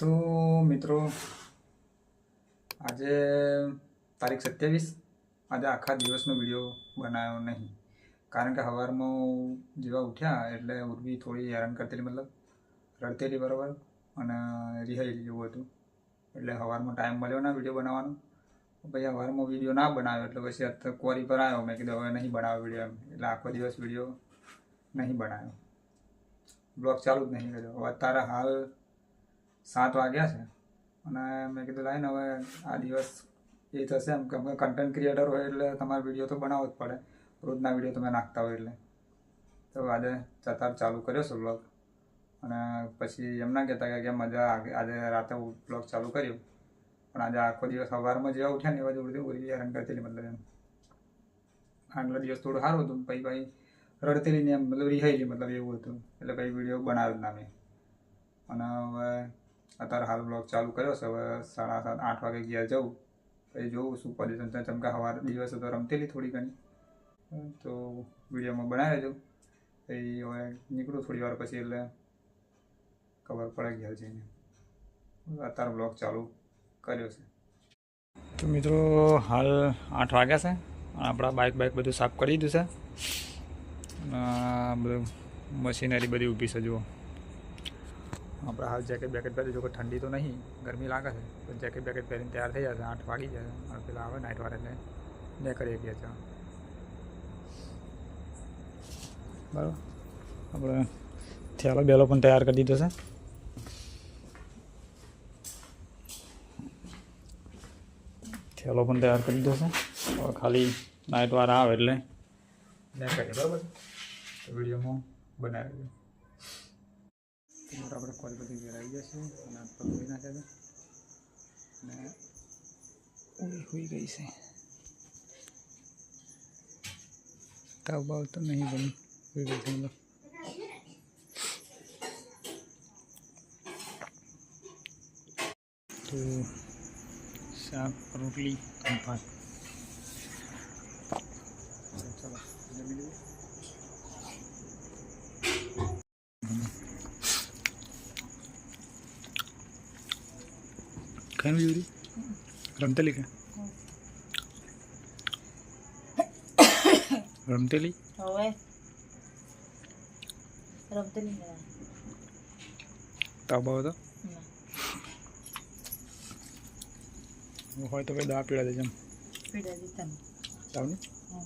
તો મિત્રો, આજે તારીખ સત્યાવીસ. આજે આખા દિવસનો વીડિયો બનાવ્યો નહીં. કારણ કે સવારમાં જેવા ઉઠ્યા એટલે ઉર્વી થોડી હેરાન કરતેલી, મતલબ રડતેલી બરાબર અને રિહાઈ જેવું હતું. એટલે સવારમાં ટાઈમ મળ્યો ના વીડિયો બનાવવાનો. પછી સવારમાં વીડિયો ના બનાવ્યો એટલે પછી અત્યારે કોરી પર આવ્યો. મેં કીધું હવે નહીં બનાવ્યો વીડિયો એમ. એટલે આખો દિવસ વીડિયો નહીં બનાવ્યો. બ્લોગ ચાલુ જ નહીં કર્યો. હવે અત્યારે હાલ સાત વાગ્યા છે. અને મેં કીધું લાઈને હવે આ દિવસ એ થશે એમ કે કન્ટેન્ટ ક્રિએટર હોય એટલે તમારે વીડિયો તો બનાવવો જ પડે. રોજના વીડિયો તમે નાખતા હોય એટલે. તો આજે ચતાર ચાલુ કર્યો છે બ્લોગ અને પછી એમ ના કહેતા કે મજા આજે રાતે બ્લોગ ચાલુ કર્યો. પણ આજે આખો દિવસ સવારમાં જેવા ઉઠ્યા ને એવા જ ઉડતી ઉડી હેરાન કરતી મતલબ એમ. આગલા દિવસ થોડું સારું હતું પછી ભાઈ રડતેલી ને એમ મતલબ રિહાયેલી મતલબ એવું હતું. એટલે પછી વીડિયો બનાવ્યો જ ના મેં. અને હવે અત્યારે હાલ બ્લોગ ચાલુ કર્યો છે. હવે સાડા સાત, આઠ વાગે ગયા જવું પછી જોઉં શું પોઝિશન છે. ચમકા સવાર દિવસે તો રમતેલી થોડી ઘણી. તો વિડીયોમાં બનાવી જવું પછી હવે નીકળું થોડી વાર પછી એટલે ખબર પડે ગયા જઈને. અત્યારે બ્લોગ ચાલુ કર્યો છે. તો મિત્રો, હાલ આઠ વાગ્યા છે. આપણા બાઇક બાઇક બધું સાફ કરી દીધું છે. બધું મશીનરી બધી ઊભી છે, જુઓ. આપણે હાલ જેકેટ બેકેટ પહેરી જો કે ઠંડી તો નહીં ગરમી લાગે છે તો જેકેટ બેકેટ પહેરીને તૈયાર થઈ જશે આઠ વાગી જશે અને પેલા આવે નાઇટ વાળા એટલે ને કરીએ ગયા છે બરાબર આપણે થેલો બેલો પણ તૈયાર કરી દીધો છે થેલો પણ તૈયાર કરી દીધો છે હવે ખાલી નાઇટ વાળા આવે એટલે ને કરીએ બરાબર તો વિડીયોમાં બનાવી દઈએ આપણે કોલ બધી વેરાઈ જશે અને આ પગ ધોઈ નાખ્યા છે અને ઉઈ હોઈ ગઈ છે તાવ બાવ તો નહીં બની હોઈ ગઈ છે મતલબ તો શાક રોટલી અને ભાત ચાલો જમી લઈએ ખાઈને જોડી રમતેલી કે રમતેલી હવે રમતે નહીં ગયા તાવ બાવ તો ના હોય તો કઈ દવા પીડા દેજે એમ પીડા દીધા તાવની હા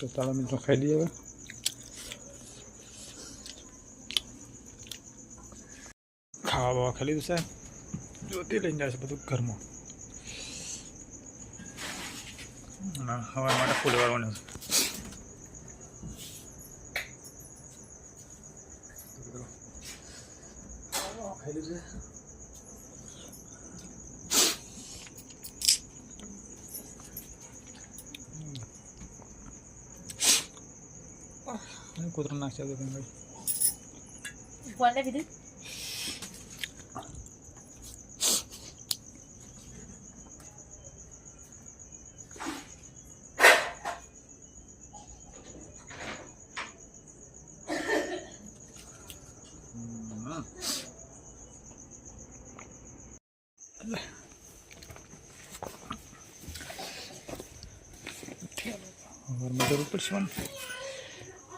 તો ચાલો મિત્રો ખાઈ હવે ખાવા બાવા ખાઈ લીધું છે જોતી લઈને જાય છે બધું ઘરમાં અને હવા માટે ફૂલ વાળવાનું છે ખાઈ લીધું છે కుదురు నాకు చదువుకోండి ఇది Warma dulu persiapan.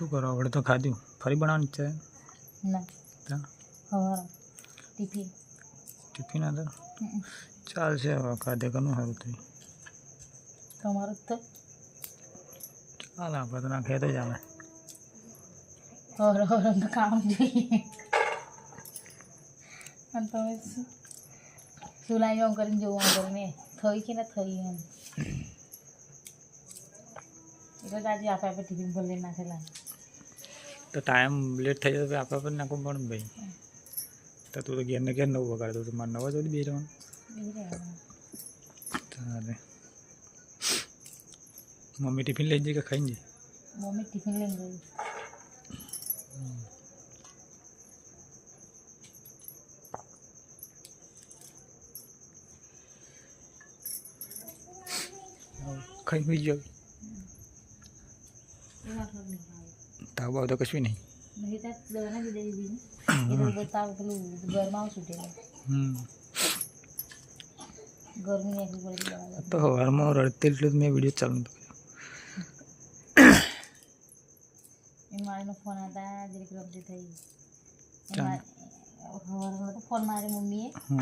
શું કરો? આપણે તો ખાધું. ફરી બનાવવાનું છે? ના. હવાર. ટિફિન. ટિફિન હતા ચાલશે હવે ખાધે ઘણું સારું થયું તમારું તો? ચાલ આપણે તો નાખીએ તો ચાલે. હવાર હવાર કામ જોઈએ. અને તમે શું? સુલાઈ આમ કરીને જોવું આમ કરીને? થઈ કે ના થઈ એમ? એટલે આજે આપે આપણે ટિફિન ભલે નાખેલા તો ટાઈમ લેટ થઈ જતો આપણે પણ નાખવું પણ ભાઈ. તો તું તો ઘેરને ઘેર નવું વગાડતો તો મારે નવા જોડી બે રહેવાનું. તારે. મમ્મી ટિફિન લઈ જઈ કે ખાઈને જઈ? મમ્મી ટિફિન લઈ જઈ ખાઈ હોઈ જાવ હમ ગરમી એકલી પડી દવા તો સવારમાં રડતી એટલે મેં વિડીયો ચાલુ નતો એ મારીનો ફોન હતા જરીક રમતી થઈ ચાલ. સવારમાં તો ફોન મારી મમ્મીએ હમ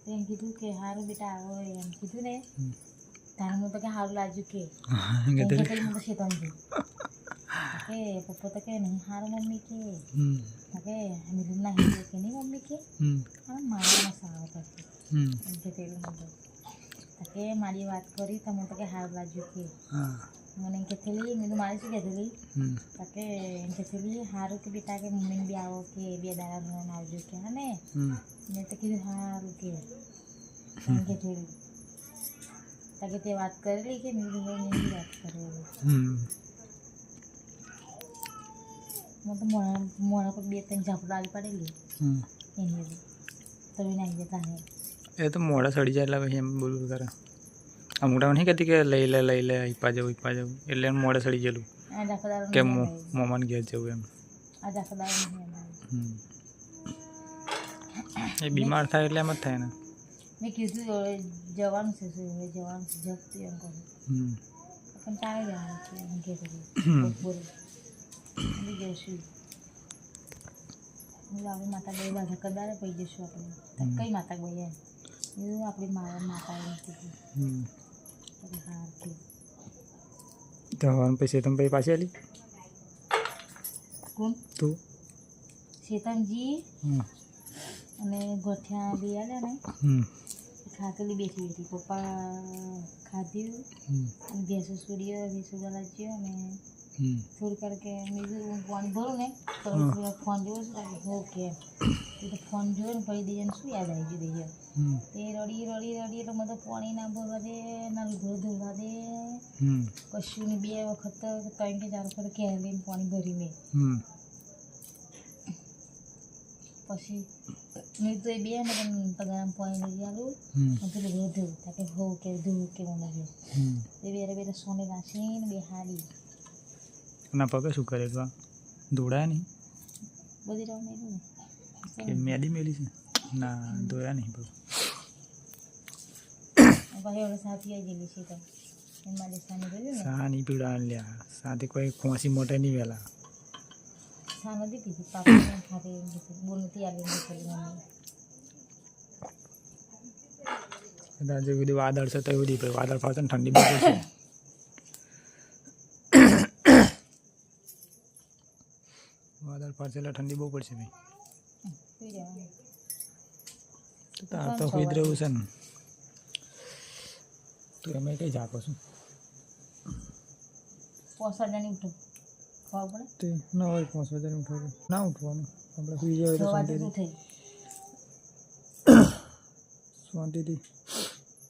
તો એમ કીધું કે સારું બેટા આવો એમ કીધું ને હમ. તારે હું તો કે સારું લાગ્યું કે કે એમ તે- કે પેલી હું તો શેતાન છું કે પપ્પા તો કે નહીં સારું મમ્મી કે કે મિલું નહીં કે નહીં મમ્મી કે હમ હા મારામાં સારો થશે હમ એમ કે પેલું તો કે મારી વાત કરી તમે તો કે સારું લાગ્યું કે મને એમ કહેલી મેં મારી શું કહેલી કે એમ કહેલી સારું કે બેટા કે મમ્મીને બી આવો કે બે દાડા નોન આવજો કે હા ને મેં તો કીધું સારું કે એમ કહેલી તો કે તે વાત કરેલી કે મેં વાત કરેલી મેં તો મોડા મોડા પર બે ત્રણ ઝાપડા આવી પડેલી હમ એની બધી તમે નાખી જતા હે એ તો મોડા સડી જાય એટલે પછી એમ બોલવું કરે અમુક ટાઈમ નહીં કહેતી કે લઈ લે લઈ લે ઈપા જવું ઈપા જવું એટલે એમ મોડે સડી ગયેલું આ ઝાપડા કે મો મોમાન ઘેર જવું એમ આ ઝાપડા નહીં એમ હમ એ બીમાર થાય એટલે એમ જ થાય ને મેં કીધું હવે જવાનું છે શું હવે જવાનું છે જપતું એમ કહું હમ પણ ચાલે જવાનું છે એમ કહેતી હમ. બપોરે બી જઈશું આપણે માતા ગઈ બાધા કદારે પડી જઈશું આપણે. કઈ માતા ગઈ એમ? એવું આપણી મા માતા એમ તો હવે પછી તમે પછી પાછી આલી? કોણ? તું? શેતનજી અને ગોઠિયા બી આલ્યા ને. ખાતેલી બેસી હતી પપ્પા ખાધ્યું ભેંસો સૂર્યો ભેંસો ગલાચ્યો અને વાર કે મેં પાણી ભરું ને તો ફોન જોઉં છું ઓકે તો ફોન જોયો ને પછી દઈએ શું યાદ આવી ગયું હમ. તે રડી રડી રડી એટલે મને પાણી ના ભરવા દે ના લુગડો ધોવા દે. કશું ને બે વખત ત્રણ કે ચાર વખત કેર લઈને પાણી ભરી મેં. પછી મેં તો એ બે ને પણ પગાર પાણી લઈ આલું. પેલું લુગડો ધોવું તાકે હો કે ધોવું કે મને એ બે બે સોને નાખીને બે હાડી એના પગે શું કરે તો દોડાયા નહીં? કે મેદી મેલી છે? ના ધોયા નહીં પગ પછી હવે સાથી આવી ગયેલી છે તો એમાં જે સામે જોયું ને? સા નહીં પીડા લ્યા સાથે કોઈ ખોસી મોટે નહીં વેલા. સા નથી પીધી પાપા ખાતે એમ કીધું બોલ નથી આવી એમ કીધું મમ્મી કદાચ જો બધી વાદળ છે તો એવું વાદળ ફાવશે ને ઠંડી બહુ પડશે. વાદળ ઠંડી બહુ પડશે ભાઈ. તાર તો ખુદ રહ્યું છે ને. તું એમ કઈ જાતો છું? પોસા ઉઠો. ખબર તે ના હોય પાંચ ઉઠવાનું ના ઉઠવાનું. આપણે સુઈ જાય તો શાંતિથી. શાંતિથી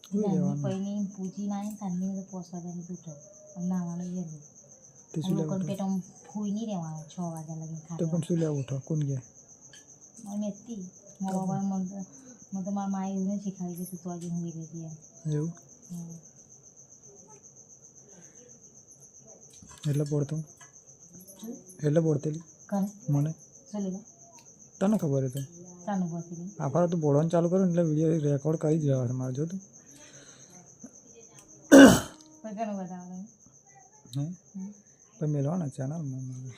સુઈ જવાનું. પૈની પૂછી ના આવી તારની તો પોસા જાણી ઉઠો. નાવાનું એ તે શું લેવા લોકોને ઉઠો? પેટ ફૂઈ નહીં રહેવાનું છ વાગ્યા લગી તો પણ ખાતે શું લેવા ઉઠો કોણ ગયા મમ્મી હતી મારા પપ્પા મને તો મને તો મારા માએ એવું નહીં શીખવાડ્યું કે તું તો આજે હું રહી હતી એમ એવું હમ. એટલે પડતું એટલે પડતેલી કરે મને શું લેવા તને ખબર હતું ચાનું પહોંચી આફાર તું બોલવાનું ચાલુ કર્યું ને એટલે વિડીયો રેકોર્ડ કરી જ રહ્યા છે મારે જો તું પણ ઘણું બતાવવાનું હે પણ મેળવાના ચેનલમાં મારે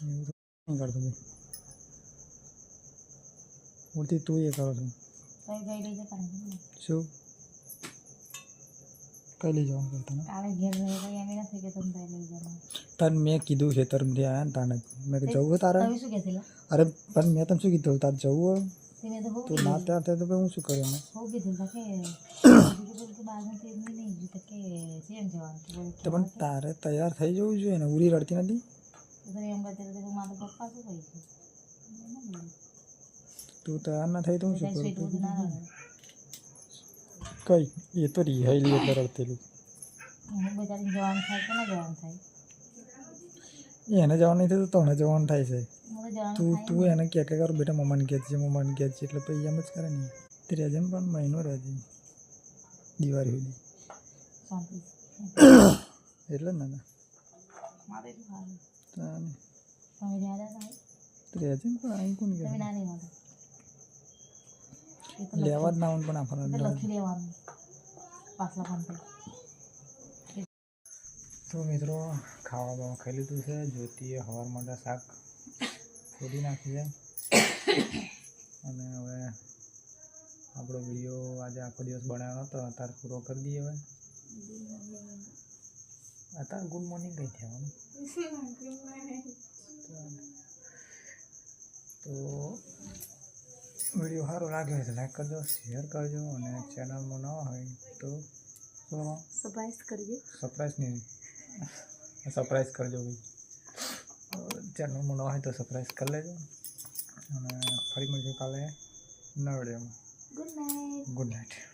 એવું તો નહીં કરતો ભાઈ ઉલટી તું એ કરો છો તો એ ગઈ લઈ જતા ને શું કઈ લઈ જવાનું કરતા ને કાલે ઘેર રહે કઈ એમ નથી કે તમે તારે લઈ જવાનું તને મેં કીધું છે તરમથી આવ્યા ને તાને મેં કીધું જવું હોય તારે તમે શું કહેતી અરે પણ મેં તને શું કીધું તારે જવું હોય તેને તો હું તું ના ત્યાં થાય તો પછી હું શું કરું એમાં હું કીધું તા કે બીજું કે બાજુ તે એમની નહીં તો કે સેમ જવાનું તો બોલે તો પણ તારે તૈયાર થઈ જવું જોઈએ ને ઉરી રડતી નથી તો એમ કરતી હતી કે મારા પપ્પા શું કહી છે મેં ના બોલ્યું. તું તૈયાર ના થઈ તો હું શું કઈ સ્વીટ કરું બધું ના રહે કઈ એ તો રિહાયેલી એટલે રડતેલું હું બજારી જવાનું થાય કે ના જવાનું થાય એને જવાનું નહીં થયું તો તને જવાનું થાય છે હું તો તું એને કહે કે કર બેટા મમ્માને કહે છે મમ્માને કહે છે એટલે પછી એમ જ કરે ને. તે રહેજે ને પણ મહિનો રહેજે દિવાળી સુધી. એટલે ને રહેજે પણ અહીં કોણ લેવા જ ના આવે પણ પણ તો મિત્રો ખાવા બાવા ખાઈ લીધું છે. જ્યોતિએ હવાર માટે શાક. ખોદી નાખી છે. અને હવે આપણો વીડિયો આજે આખો દિવસ બનાવ્યો હતો અત્યારે પૂરો કરી દઈએ હવે. અત્યારે ગુડ મોર્નિંગ કઈ થવાનું તો વીડિયો સારો લાગ્યો હોય તો લાઈક કરજો શેર કરજો અને ચેનલમાં ન હોય તો સરપ્રાઈઝ કરજો સરપ્રાઈઝ નહીં સરપ્રાઈઝ કરજો ભાઈ. ચેનલમાં ન હોય તો સરપ્રાઈઝ કરી લેજો અને ફરી મળીશું કાલે નવડિયામાં ગુડ નાઇટ ગુડ નાઇટ